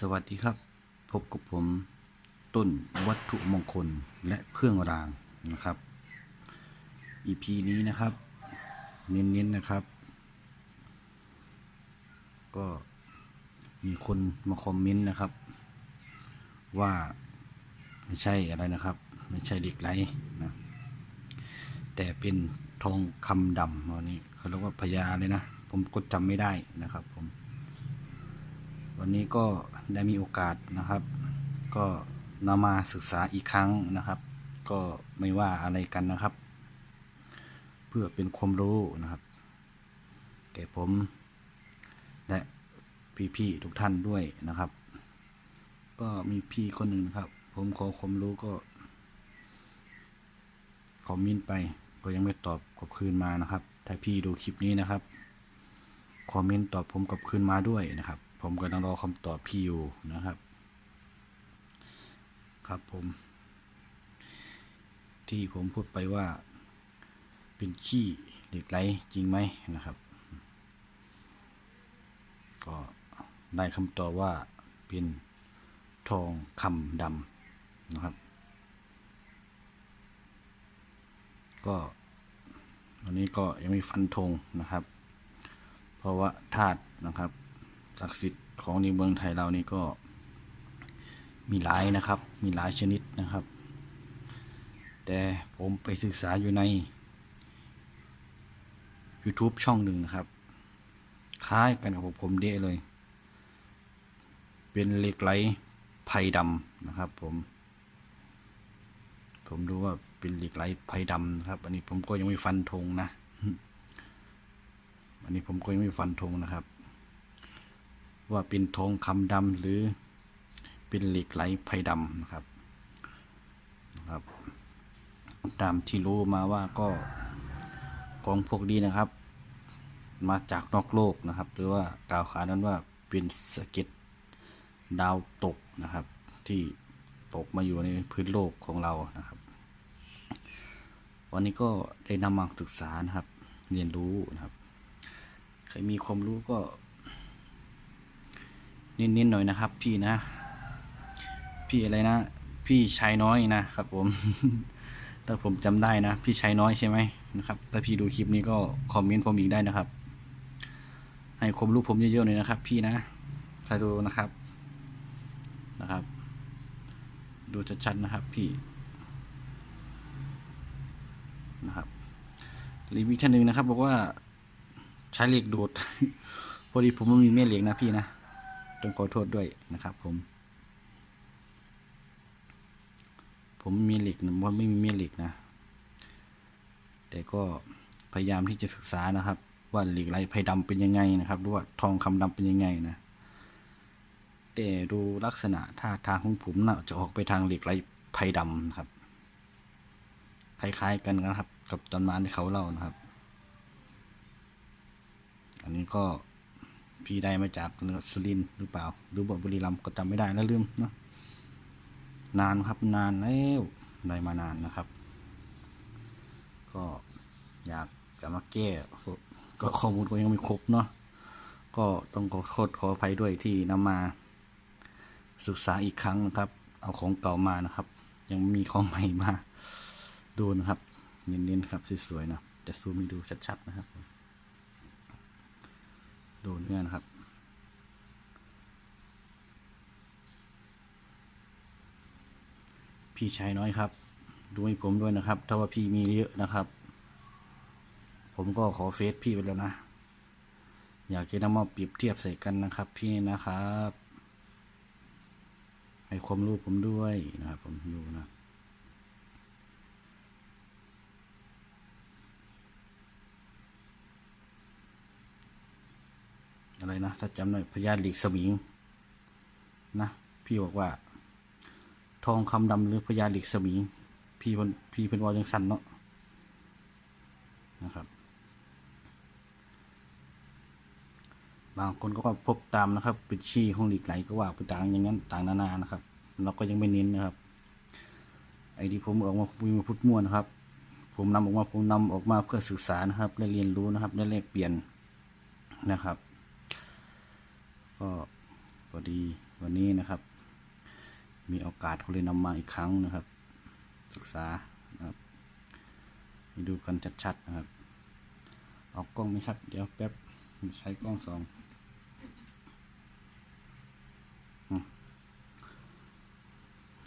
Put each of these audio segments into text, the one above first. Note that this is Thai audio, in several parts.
สวัสดีครับ พบกับผมต้นวัตถุมงคลและเครื่องรางนะครับ EP นี้นะครับ เน้นๆนะครับ ก็มีคนมาคอมเมนต์นะครับ ว่าไม่ใช่อะไรนะครับ ไม่ใช่เด็กไหลนะแต่เป็นทองคำดำวันนี้เขาเรียกว่าพญาเลยนะ ผมก็จำไม่ได้นะครับผม วันนี้ก็ได้มีโอกาสนะครับ ก็นำมาศึกษาอีกครั้งนะครับ ก็ไม่ว่าอะไรกันนะครับ เพื่อเป็นความรู้นะครับแก่ผม และพี่ๆทุกท่านด้วยนะครับ ก็มีพี่คนหนึ่งนะครับ ผมขอความรู้ก็คอมเมนต์ไปก็ยังไม่ตอบกลับคืนมานะครับ ถ้าพี่ดูคลิปนี้นะครับคอมเมนต์ตอบผมกลับคืนมาด้วยนะครับ ผมกำลังรอคำตอบพี่อยู่นะครับ ครับผม ที่ผมพูดไปว่า เป็นขี้เหล็กไหลจริงไหมนะครับ ก็ได้คำตอบว่าเป็นทองคำดำนะครับ ก็วันนี้ก็ยังไม่ฟันธงนะครับ เพราะว่าธาตุนะครับ ศักดิ์สิทธิ์ของในเมืองไทยเรานี่ก็ มีหลายนะครับ มีหลายชนิดนะครับ แต่ผมไปศึกษาอยู่ใน YouTube ช่องหนึ่งนะครับ คล้ายกันกับผมเดะเลย เป็นเหล็กไหลไผ่ดำนะครับ ผม ผมดูว่าเป็นเหล็กไหลไผ่ดำนะครับ อันนี้ผมก็ยังไม่ฟันธงนะ อันนี้ผมก็ยังไม่ฟันธงนะครับ ว่าเป็นทองคำดำหรือเป็นเหล็กไหลไผ่ดำนะครับนะครับ ตามที่รู้มาว่าก็ของพวกนี้นะครับ มาจากนอกโลกนะครับ หรือว่ากล่าวขานนั้นว่าเป็นสะเก็ดดาวตกนะครับ ที่ตกมาอยู่ในพื้นโลกของเรานะครับ วันนี้ก็ได้นำมาศึกษานะครับ เรียนรู้นะครับ ใครมีความรู้ก็ เน้นๆหน่อยนะครับ พี่นะ พี่อะไรนะ พี่ชายน้อยนะครับผม ถ้าผมจำได้นะ พี่ชายน้อยใช่ไหมนะครับ ถ้าพี่ดูคลิปนี้ก็คอมเมนต์ผมอีกได้นะครับ ให้คมรู้ผมเยอะๆหน่อยนะครับ พี่นะใครดูนะครับ นะครับ ดูชัดๆนะครับ พี่ นะครับรีวิวท่านหนึ่งนะครับ บอกว่าใช้เหล็กดูดพอดีผมไม่มีแม่เหล็กนะพี่นะ ต้องขอโทษด้วยนะครับผม ผมมีเหล็กว่าไม่มีแม่เหล็กนะ แต่ก็พยายามที่จะศึกษานะครับ ว่าเหล็กไหลไผ่ดำเป็นยังไงนะครับหรือว่าทองคำดำเป็นยังไงนะ แต่ดูลักษณะท่าทางของผมนะ่ะจะออกไปทางเหล็กไหลไผ่ดำนะครับ คล้ายๆกันนะครับ กับตอนมาที่เขาเล่านะครับ อันนี้ก็ พี่ได้มาจากสุรินหรือเปล่า หรือบบุรีรัมย์ก็จำไม่ได้แล้วลืมเนาะนานครับนานแล้วได้มานานนะครับ ก็อยากจะมาแก้ก็ข้อมูลก็ยังไม่ครบเนาะก็ต้องขอโทษขออภัยด้วยที่นำมา ศึกษาอีกครั้งนะครับ เอาของเก่ามานะครับ ยังมีของใหม่มาดูนะครับ เน้นๆครับสวยๆนะจะซูมให้ดูชัดๆนะครับ ดูเนื้อนะครับ พี่ชายน้อยครับ ดูให้ผมด้วยนะครับ ถ้าว่าพี่มีเยอะนะครับ ผมก็ขอเฟซพี่ไปแล้วนะ อยากจะนำมาเปรียบเทียบใส่กันนะครับ พี่นะครับ ให้ความรู้ผมด้วยนะครับ ผมดูนะ อะไรนะถ้าจำได้พญาหลีกสมิงนะพี่บอกว่า ทองคำดำหรือพญาหลีกสมิงพี่เพิ่นพี่เพิ่นว่าจังสันเนาะนะครับ บางคนก็ว่าพบตามนะครับ เป็นชี้ของหลีกไหลก็ว่าไปต่างอย่างนั้นต่างนานานะครับ เราก็ยังไม่เน้นนะครับไอ้ที่ผมออกมาพูดมาพูดมั่วนะครับ ผมนำออกมาผมนำออกมาเพื่อศึกษานะครับและเรียนรู้นะครับและแลกเปลี่ยนนะครับ ก็ผอดีวันนี้นะครับ มีโอกาสเขาเลยนำมาอีกครั้งนะครับ ศึกษานะครับดูกันชัดๆนะครับ เอากล้องไม่ชัดเดี๋ยวแป๊บใช้กล้องสอง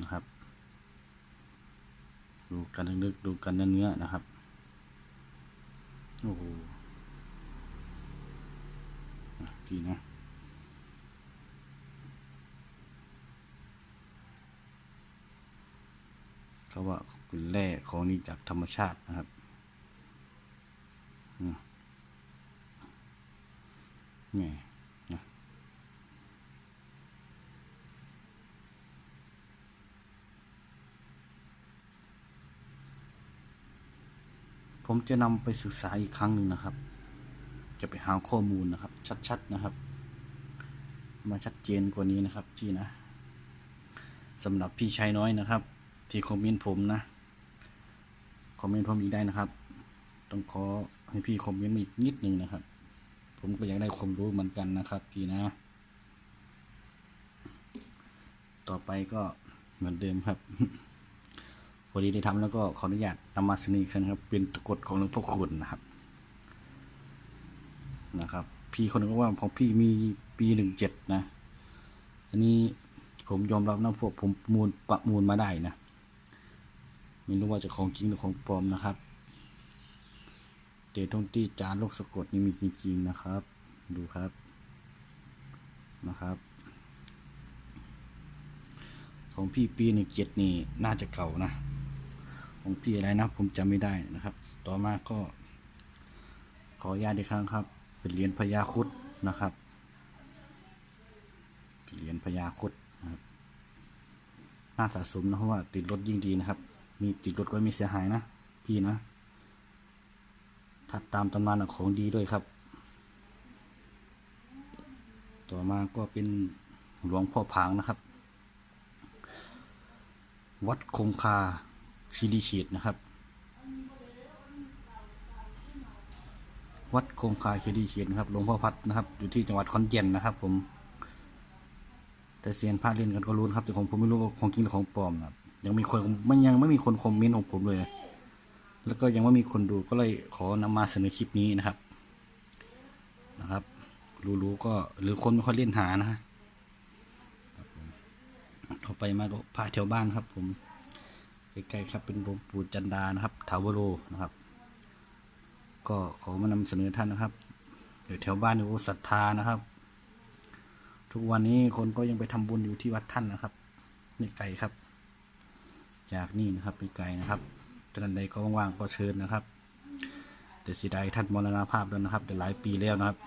นะครับ ดูกันลึกๆดูกันเนื้อๆนะครับ โอ้โหอะพี่นะ เขาว่าเป็นแร่ของนี้จากธรรมชาตินะครับนี่นะผมจะนำไปศึกษาอีกครั้งหนึ่งนะครับ จะไปหาข้อมูลนะครับ ชัดๆนะครับ มาชัดเจนกว่านี้นะครับพี่นะสำหรับพี่ชายน้อยนะครับ ที่คอมเมนต์ผมนะ คอมเมนต์ผมอีกได้นะครับ ต้องขอให้พี่คอมเมนต์อีกนิดนึงนะครับ ผมก็อยากได้ความรู้เหมือนกันนะครับ พี่นะ ต่อไปก็เหมือนเดิมครับพอดีได้ทำแล้วก็ขออนุญาตนำมาสนอกันครับ เป็นตะกรุดของหลวงพ่อคุณนะครับ นะครับ พี่คนหนึงก็ว่าของพี่มีปีหนึ่งเจ็ดนะ อันนี้ผมยอมรับนะพวกผมมูลประมูลมาได้นะ ไม่รู้ว่าจะของจริงหรือของปลอมนะครับเดทงที่จานลูกสะกดนี่มีจริงๆนะครับ ดูครับนะครับ ของพี่ปีหนึ่งเจ็ดนี่น่าจะเก่านะ ของพี่อะไรนะผมจำไม่ได้นะครับ ต่อมาก็ ขออนุญาตอีกครั้งครับ เป็นเหรียญพญาครุดนะครับเหรียญพญาครุดนะครับน่าสะสมนะเพราะว่าติดรถยิ่งดีนะครับ มีติดรถไว้ไม่เสียหายนะ พี่นะถ้าตามตำนานของดีด้วยครับ ต่อมาก็เป็นหลวงพ่อพางนะครับ วัดคงคาคีรีขีดนะครับ วัดคงคาคีรีขีดนะครับหลวงพ่อพัดนะครับ อยู่ที่จังหวัดขอนแก่นนะครับผมแต่เซียนพระเล่นกันก็รู้นะครับแต่ของผมไม่รู้ว่าของจริงหรือของปลอมนะครับ ยังมีคนมันยังไม่มีคนคอมเมนต์ของผมเลย แล้วก็ยังไม่มีคนดูก็เลยขอนำมาเสนอคลิปนี้นะครับ นะครับ รู้ๆก็หรือคนไม่ค่อยเล่นหานะฮะต่อไปมาก็พาแถวบ้านครับ ผมใกล้ๆครับเป็นหลวงปู่จันดานะครับทาวโรนะครับ ก็ขอมานำเสนอท่านนะครับเดี๋ยวแถวบ้านอยู่ศรัทธานะครับ ทุกวันนี้คนก็ยังไปทำบุญอยู่ที่วัดท่านนะครับไม่ไกลครับ จากนี่นะครับไม่ไกลนะครับท่านใดก็ว่างๆก็เชิญนะครับ แต่เสียดายท่านมรณภาพแล้วนะครับแต่หลายปีแล้วนะครับ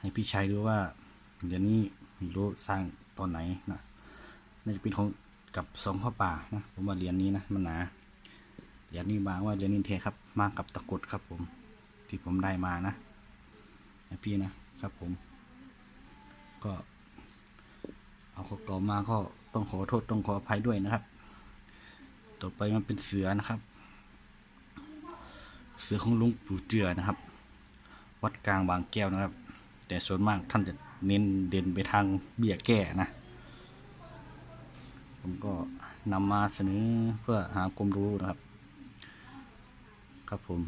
ให้พี่ชายดูว่าเดี๋ยวนี้ไม่รู้สร้างตอนไหนนะน่าจะเป็นของกับสองข้อป่านะผมว่าเหรียญนี้นะมันหนาเหรียญนี้บางว่าเหรียญนินเทครับ มากับตะกรุดครับผมที่ผมได้มานะนะพี่นะครับผม ก็ เอาข้อต่อมาก็ต้องขอโทษต้องขออภัยด้วยนะครับ ต่อไปมันเป็นเสือนะครับ เสือของลุงปู่เจือนะครับ วัดกลางบางแก้วนะครับ แต่ส่วนมากท่านจะเน้นเด่นไปทางเบี้ยแก้นะ ผมก็นำมาเสนอเพื่อหาความรู้นะครับ ครับผม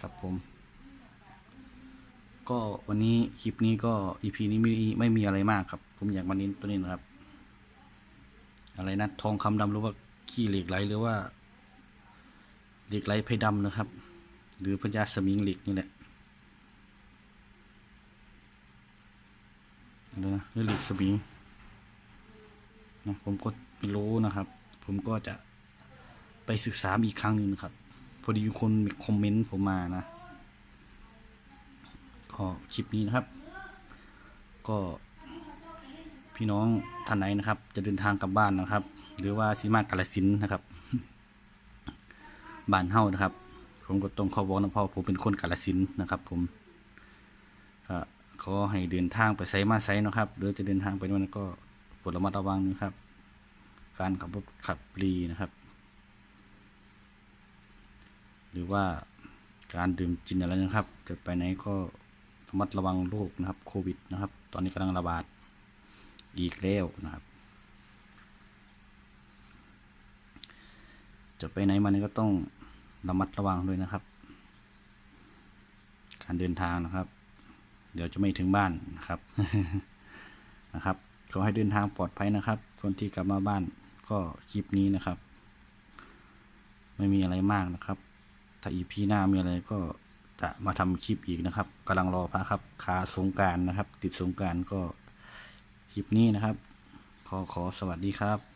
ครับผม ก็วันนี้คลิปนี้ก็อีพีนี้ไม่ไม่มีอะไรมากครับ ผมอยากมาเน้นตัวนี้นะครับ อะไรนะทองคำดำหรือว่าขี้เหล็กไหลหรือว่าเหล็กไหลเพดำนะครับ หรือพญาสมิงเหล็กนี่แหละอะไรนะหรือเหล็กสมิงนะผมก็รู้นะครับ ผมก็จะไปศึกษาอีกครั้งหนึ่งนะครับ พอดีมีคนคอมเมนต์ผมมานะก็คลิปนี้นะครับ ก็พี่น้องท่านไหนนะครับ จะเดินทางกลับบ้านนะครับ หรือว่าสีมากาลสินนะครับบ้านเฮานะครับ ผมก็ต้องขอบอกนะพราะผมเป็นคนกาลสินนะครับ ผมขอให้เดินทางไปไซมาไซนะครับ หรือจะเดินทางไปนั้นก็โปรดระมัดระวังนะครับ การขับรถขับรีนะครับ หรือว่าการดื่มกินอะไรนะครับ จะไปไหนก็ระมัดระวังโรคนะครับโควิดนะครับ ตอนนี้กำลังระบาดอีกแล้วนะครับ จะไปไหนมาไหนก็ต้องระมัดระวังด้วยนะครับ การเดินทางนะครับ เดี๋ยวจะไม่ถึงบ้านนะครับนะครับขอให้เดินทางปลอดภัยนะครับ คนที่กลับมาบ้านก็คลิปนี้นะครับ ไม่มีอะไรมากนะครับ ถ้าอีพีหน้ามีอะไรก็จะมาทำคลิปอีกนะครับกำลังรอพระครับคาสงการนะครับ ติดสงการก็คลิปนี้นะครับ ขอขอสวัสดีครับ